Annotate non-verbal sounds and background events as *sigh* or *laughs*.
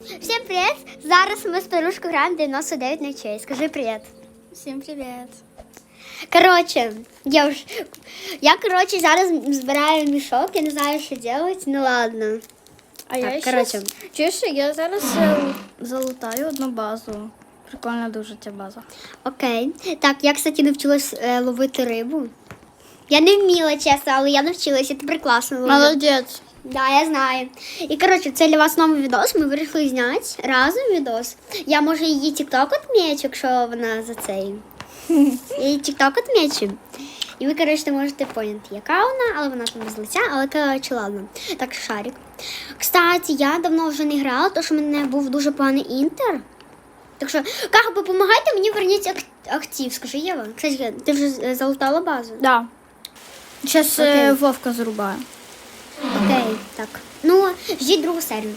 Всім привіт! Зараз ми з Перушкою граємо 99 ночей. Скажи привіт. Всім привіт. Коротше, я вже я коротше зараз збираю мішок, я не знаю, що робити. Ну ладно. А Так, я коротше. щас- Чуєш, я зараз е, залутаю одну базу. Прикольна дуже ця база. Окей. Так, я, кстати, навчилась е, ловити рибу. Я не вміла, чесно, але я навчилася. Тепер класно ловити. Молодець. Да, я знаю. І коротше, це для вас новий відос. Ми вирішили зняти разом відос. Я може її TikTok отмічу, якщо вона за цей. *laughs* Її TikTok отмічу. І ви, коротше, можете поняти, яка вона, але вона там без лиця, але коротше, ладно. Так, шарик. Кстати, я давно вже не грала, тому що в мене був дуже поганий інтер. Так що, Каха, допомагайте мені верніть ак- актив, скажи Єва. Кстати, ти вже е, залутала базу? Да. Зараз Окей. Вовка зарубаю. Так. Ну, ждіть другу серію.